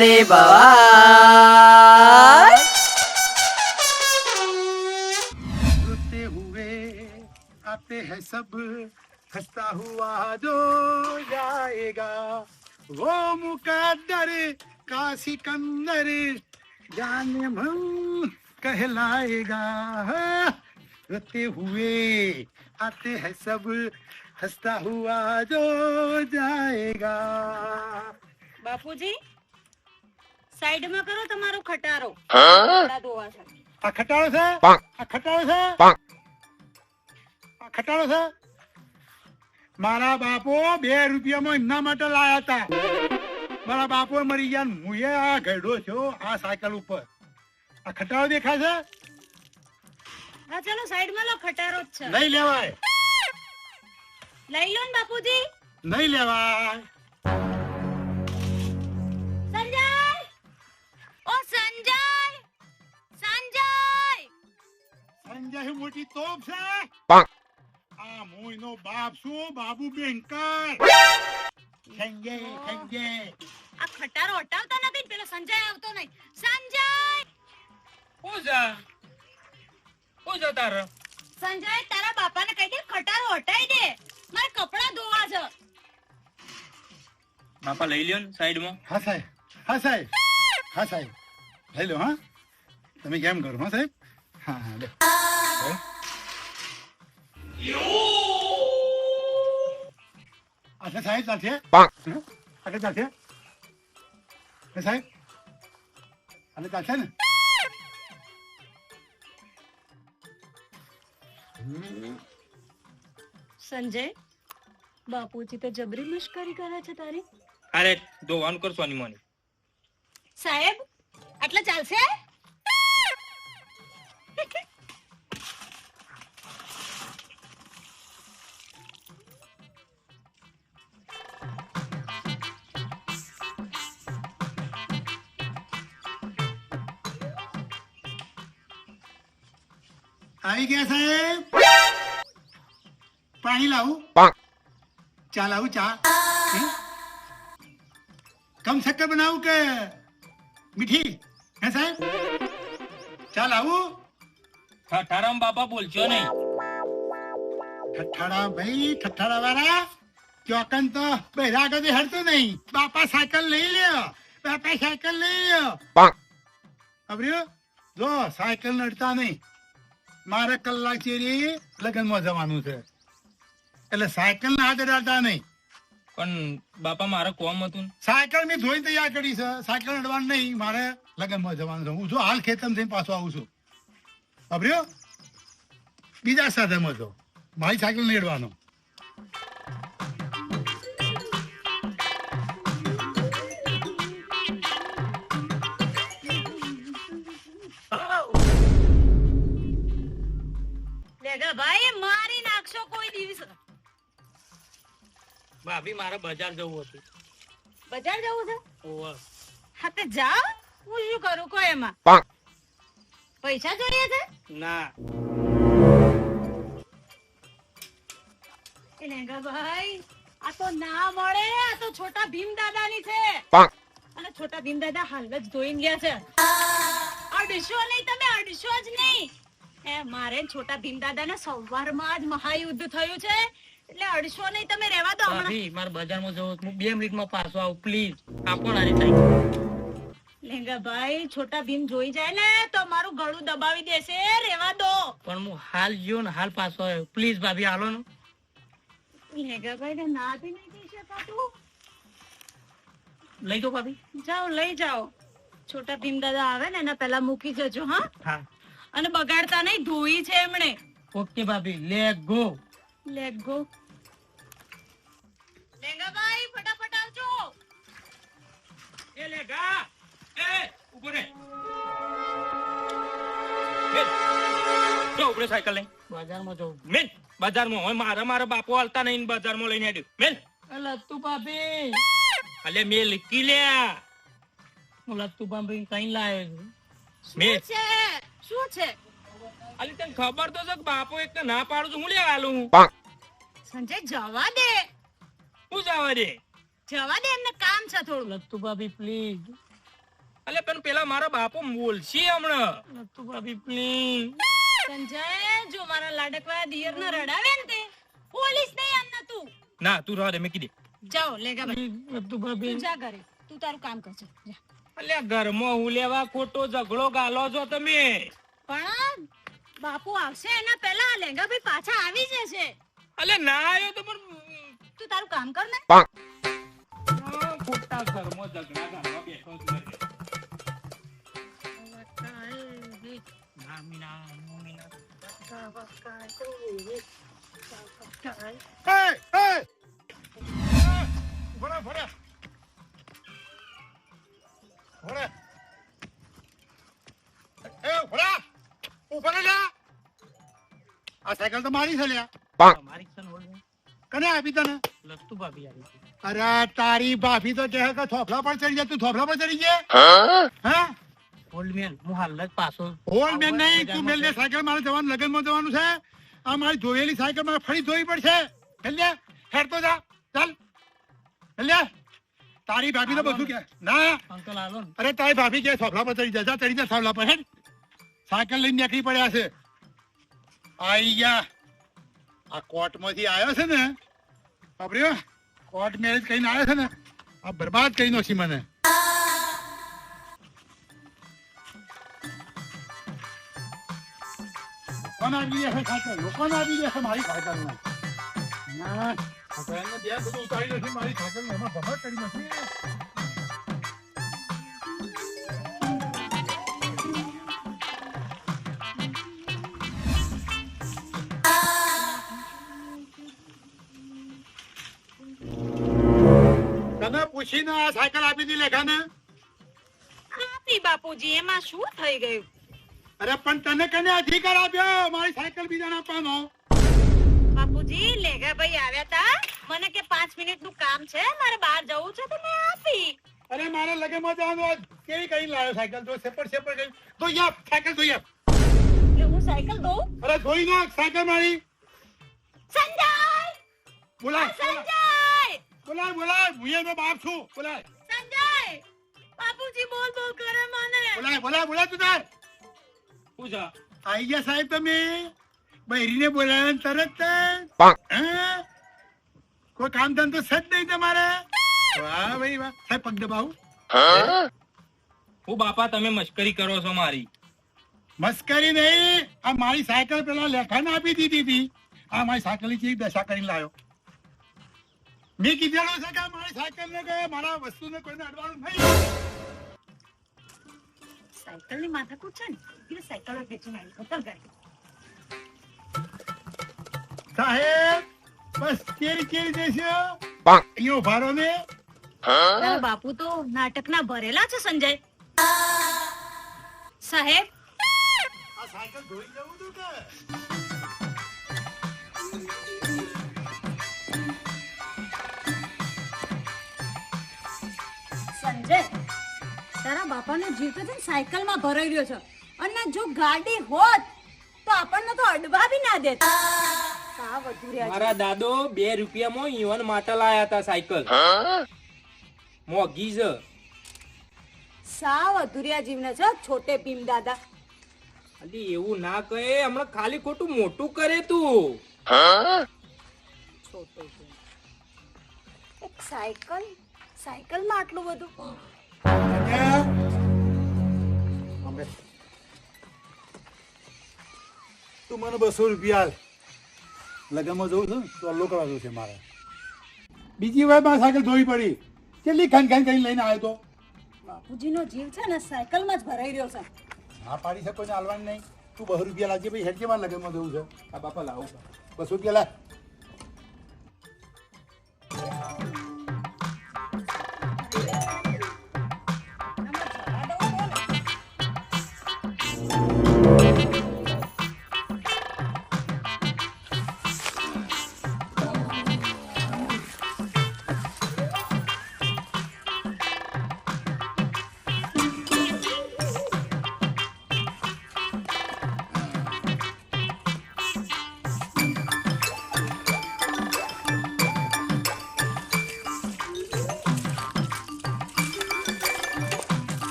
बाते बाबा आते हैं सब हंसता हुआ जो जाएगा। वो मुकद्दर का सिकंदर जान मन कहलाएगा। रोते हुए आते हैं सब हंसता हुआ जो जाएगा। बापू जी સાઈડમાં કરો તમારો ખટારો. કપડાં ધોવા છે. આ ખટારો છે? આ ખટારો છે? આ ખટારો છે? મારા બાપો બે રૂપિયામાં એમના માટે લાયા હતા. મારા બાપો મરી ગયા ને હું આ ઘડો છો આ સાયકલ ઉપર. આ ખટારો દેખાય હા ચલો સાઈડમાં લો ખટારો જ છે છે. નહીં લેવાય. લઈ લો ને બાપુજી. નહીં લેવાય. સંજય મોટી તોપ છે? આ મોઈનો બાપ શું? બાબુ બેંકર સંજય સંજય. આ ખટારો હટાવતા નથી ને પેલો સંજય આવતો નહીં. સંજય! પૂજા પૂજા તાર? સંજય તારા બાપાને કહી દે ખટારો હટાઈ દે. મારે કપડા ધોવા છે. બાપા લઈ લ્યો ને સાઈડમાં. હા સાહેબ. હા સાહેબ. હા સાહેબ. લઈ લો હા. તમે કેમ કરો હા સાહેબ? હા હા લે હો. આટલે સાહેબ ચાલશે હં? આટલે ચાલશે હે સાહેબ આટલે ચાલશે ને સંજય બાપુજી તો જબરી મશ્કરી કરે છે તારી અરે ધોવાનું કરશો ની મને સાહેબ આટલા ચાલશે આવી ગયા સાહેબ પાણી લાવું ચા લાવું ચા હં? કમ શક્કર બનાવું કે મીઠી હે સાહેબ ચા લાવું ઠઠારામ બાપા બોલશો નહીં ઠઠાડા ભાઈ ઠઠાડા વાળા ચોકન તો બહેરા આગળ હરતું નહીં બાપા સાયકલ લઈ લ્યો બાપા સાયકલ લઈ લ્યો અબર્યો જો સાયકલ નડતા નહીં મારે કલાક ચેરી લગ્નમાં જવાનું છે. એટલે સાયકલ ના હાથે અડાડતા નહીં. પણ બાપા મારે કોમ હતું. સાયકલ મેં ધોઈ તૈયાર કરી છે. સાયકલ અડવાનું નહીં મારે લગ્નમાં જવાનું છે. હું જો હાલ ખેતમ થઈને પાછો આવું છું. અબર્યો બીજા સાધનમાં તો મારી સાયકલ નહીં અડવાનો. ભાઈ મારી નાખશો કોઈ દિવસ. ભાભી મારે બજાર જવું હતું. બજાર જવું છે? ઓવે. હા તે જાઓ. હું શું કરું કો એમાં? પૈસા જોઈએ છે? ના. લેંગા ભાઈ આ તો ના મળે આ તો છોટા ભીમ દાદા ની છે અને છોટા ભીમ દાદા હાલ જ ધોઈને ગયા છે. અડશો નહીં તમે અડશો જ નહીં. એ મારે છોટા ભીમ દાદાને સવારમાં જ મહાયુદ્ધ થયું છે. એટલે અડશો નહીં તમે રહેવા દો હમણાં. ભાભી મારે બજારમાં જવું હું બે મિનિટમાં પાછો આવું પ્લીઝ. આપો ને આની લેંગા ભાઈ છોટા ભીમ જોઈ જાય ને તો મારું ગળું દબાવી દેશે. રહેવા દો. પણ હું હાલ ગયો ને હાલ પાછો આવ્યો. પ્લીઝ ભાભી હાલો ને. લેંગા ભાઈ ને ના બી નહીં કહી શકાતું. લઈ દો ભાભી. જાઓ લઈ જાઓ. છોટા ભીમ દાદા આવે ને એના પહેલા મૂકી જજો હા? હા. અને બગાડતા નહીં ધોઈ છે એમણે. ઓકે ભાભી લેટ ગો લેટ ગો લેંગાભાઈ ફટાફટ આવજો. એ લેગા. એ ઊભો રે. મેલ સાયકલ લઈ બજારમાં જવું મેલ બજારમાં. મારા મારા બાપો હાલતા નહીં ને બજારમાં લઈને હેડ્યું. મેન. લત્તુ ભાભી. અલે મેલ કી લે હું લત્તુ ભાભી કઈ લાવ્યો છું? મેલ શું છે? અલી તને ખબર તો છે કે બાપો એક તો ના પાડું છું. હું લેવા આલું સંજય જવા દે. હું જવા દે? જવા દે એમને કામ છે થોડું. લત્તુ ભાભી પ્લીઝ અલે પણ પેલા મારા બાપો બોલશે હમણાં. તું ભાભી પ્લીઝ સંજય જો મારા લાડકવા દિયર ને રડાવે ને તે પોલીસ નહીં આમના તું. ના તું રહો દે મેં કીધી જાઓ લેગા ભાઈ તું ભાભી. તું જા ઘરે. તું તારું કામ કરજે. જા. અલ્યા ઘરમાં હું લેવા ખોટો ઝઘડો ગાલો છો તમે પણ બાપુ આવશે એના પહેલા લેંગા ભાઈ પાછા આવી જશે અલે ના આવ્યો તો પણ તું તારું કામ કર ને ખોટા ઘરમાં ઝઘડા ગાલવા બેઠો છું એટલે. ભોળા, ભોળા. ભોળા. એ, ભોળા! ઊભો રહે આ સાયકલ તો મારી છે લ્યા. તમારી સન કને આપી તને? લસ્તુ ભાભી આવી અરે તારી ભાભી તો કહે કે થોફલા પર ચડી જાય. તું થોફલા પર ચડી જાય? હા? ઓલ્ડ મેન હું હાલ જ પાછો હોલ મેન નહીં તું મેલ દે સાયકલ મારે જવાનું લગનમાં જવાનું છે. આ મારી જોયેલી સાયકલ મારે ફરી ધોવી પડશે. એટલે હેડ તો જા. ચાલ. હેલ્લે તારી ભાભી તો બધું કે ના. અંકલ આલો ને અરે તારી ભાભી કે થોફલા પર ચડી જા જા ચડી જા થોફલા પર હેડ સાયકલ લઈને નીકળી પડ્યા છે. આઈ ગયા. આ કોર્ટમાંથી આવ્યો છે ને બાપરે કોર્ટ મેરેજ કરીને આવ્યો છે ને આ બરબાદ કરી નાખી મને. લોકોને આવી ગયા છે સાયકલ લોકોને આવી ગયા છે મારી સાયકલ ના. છોકરાને બે બધું ઉતારી નથી મારી સાયકલ એમાં ભમર કરી નથી તને પૂછીને આ સાયકલ આપી દી લેખાને? આપી બાપુજી એમાં શું થઈ ગયું? અરે પણ તને કને અધિકાર આપ્યો? મારી સાયકલ બીજાને આપવાનો. બાપુજી લેગા ભાઈ આવ્યા તા? મને કે પાંચ મિનિટનું કામ છે મારે બહાર જવું છે તો મેં આપી. અરે મારે લગે જવાનું આજ કેવી કઈ લાવ્યો સાયકલ? તો સેપર સેપર કઈ. તો યા સાયકલ તો યા એટલે હું સાયકલ દઉં અરે ધોઈ નાખ સાયકલ મારી. સંજય! બોલા સંજય! બોલાય બોલાય. હું એનો બાપ છું. બોલાય. સંજય! બાપુજી બોલ બોલ કરે મને. બોલાય બોલાય બોલાય તું તાર. પૂજા આઈ ગયા સાહેબ તમે. બૈરીને બોલાવે તરત હા? કોઈ કામ ધંધો છે જ નહીં તમારે? વાહ ભાઈ વાહ. સાહેબ પગ દબાવું. હું બાપા તમે મશ્કરી કરો છો મારી. મશ્કરી નહીં. આ મારી સાયકલ પેલા લેખાને આપી દીધી હતી. આ મારી સાયકલની દશા કરી લાવ્યો મેં કીધેલું છે કે મારી સાયકલ ને કે મારા વસ્તુ ને કોઈને અડવાનું નહીં. સાયકલની માથા માથાકૂટ છે ને? સાયકલ વેચી નાખી. સાહેબ બસ કેરી કેરી દેશો? અહીંયા ઊભા રહો ને? તારા બાપુ તો નાટક ના ભરેલા છે સંજય. સાહેબ? આ સાયકલ ધોઈ જવું તું કે? સંજય તારા બાપાનો જીવ તો સાયકલમાં ભરાઈ રહ્યો છે. અને જો ગાડી હોત તો આપણને તો અડવા બી ના દેત. મારા દાદો બે રૂપિયામાં ઈવન માટે લાયા હતા સાયકલ. મોગી જ સાવ અધુરિયા જીવને છે છોટે ભીમ દાદા. અલી એવું ના કહે હમણાં ખાલી ખોટું મોટું કરે તું. છોટો ભીમ. એક સાયકલ? સાયકલમાં આટલું બધું? તું મને બસો રૂપિયા લગનમાં જવું છું તો અલ્લો કરવા જવું છે મારે. બીજી વાર મારે સાયકલ ધોવી પડી. કેટલી ખાન ખાન કરીને લઈને આવ્યો તો? બાપુજીનો જીવ છે ને સાયકલમાં જ ભરાઈ રહ્યો છે. હા પાડી છે કોઈને હાલવાની નહીં. તું બસો રૂપિયા લાગજે ભાઈ હેડજે મારે લગનમાં જવું છે. આ બાપા લાવું બસો રૂપિયા લાગ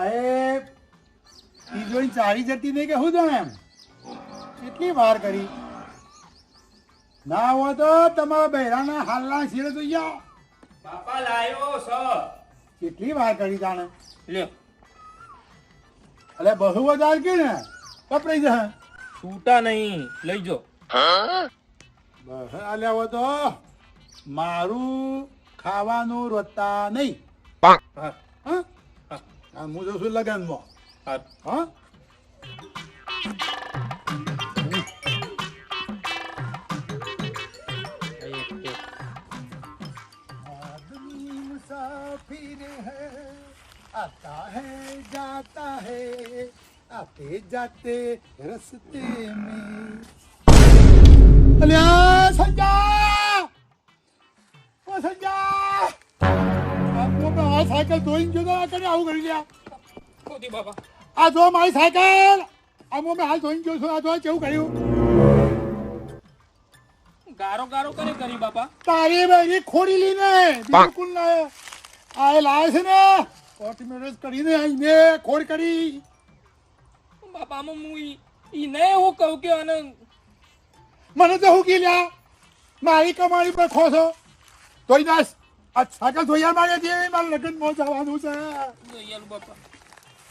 સાહેબ તિજોરી ચાલી જતી નહીં કે શું જાણે એમ? કેટલી વાર કરી? ના હોય તો તમારા બહેરાના હાલના શીરે જોઈ જાઓ. બાપા લાયો સ કેટલી વાર કરી જાણે? લ્યો. અલે બહુ વધાર કે ને? કપડાઈ જા છૂટા નહીં લઈ જો. બસ આલ્યા હોય તો મારું ખાવાનું રોતા નહીં. હા? আর মোজা শুয়ে লাগান ম আর হ্যাঁ आता है जाता है आते जाते रस्ते में अलिया संजा ओ संजा આપો કે સાયકલ ધોઈને જો આ કરે આવું કરી લ્યા ખોટી આ જો મારી સાયકલ! આ મેં હાલ ધોઈને જો આ જો કેવું કર્યું? ગારો ગારો કરે કરી બાપા. તારી બહેરી ખોડી લીને બિલકુલ ના આ એ લાવે છે ને ઓટોમેટિક કરીને આઈને ખોડ કરી. બાપા આમાં હું ઈ ઈ નહીં હું કહું કે આને મને તો હું લ્યા? મારી કમાણી પર ખોશો. ધોઈ નાસ આ સાકલ ધોયા મારે છે મારા લગ્નમાં જવાનું છે.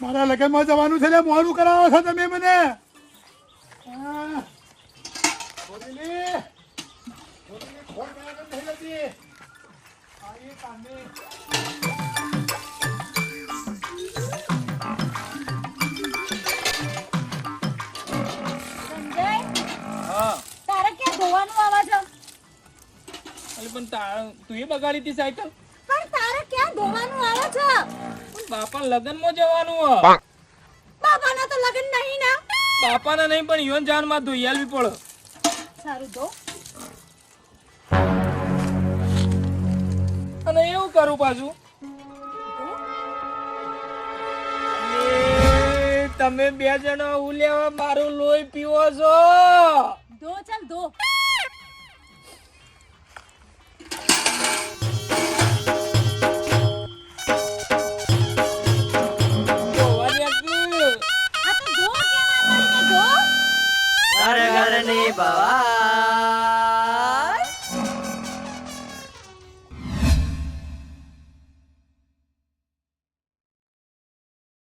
મારા લગ્નમાં જવાનું છે ને મોરું કરાવો છો તમે મને. તારે ક્યાં ધોવાનું આવે પણ તું એ બગાડી હતી સાયકલ? પણ તારે ક્યાં ધોવાનું આવે છે? પણ બાપા લગ્નમાં જવાનું હ બાબાના તો લગન નહીં ના. બાપાના નહીં પણ યોન જાનમાં ધોઈ આલવી પડે. સારું ધો. અને એવું કરું પાછું. તમે બે જણા હું લેવા મારું લોહી પીવો છો. ધો ચાલ ધો. આ તો